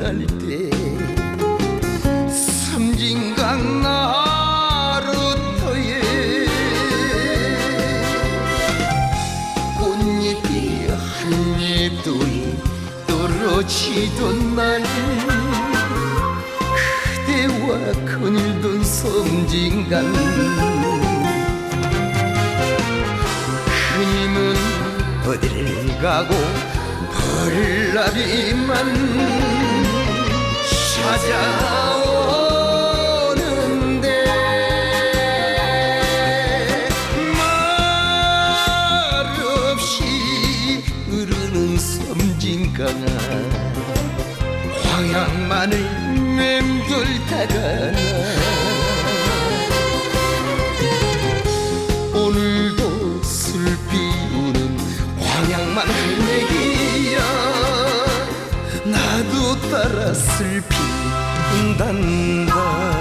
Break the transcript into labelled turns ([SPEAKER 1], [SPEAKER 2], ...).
[SPEAKER 1] 날이 돼 섬진강 나루터에 꽃잎이 한잎 둘이 떨어지던 날. 그대와 거닐던 섬진강. 그님은 어디를 가고 벌나비만. 찾아오는데 말없이 흐르는 섬진강아 황양만을 맴돌다가 오늘도 슬피 우는 황양만 할매기 からスリーピンだんだ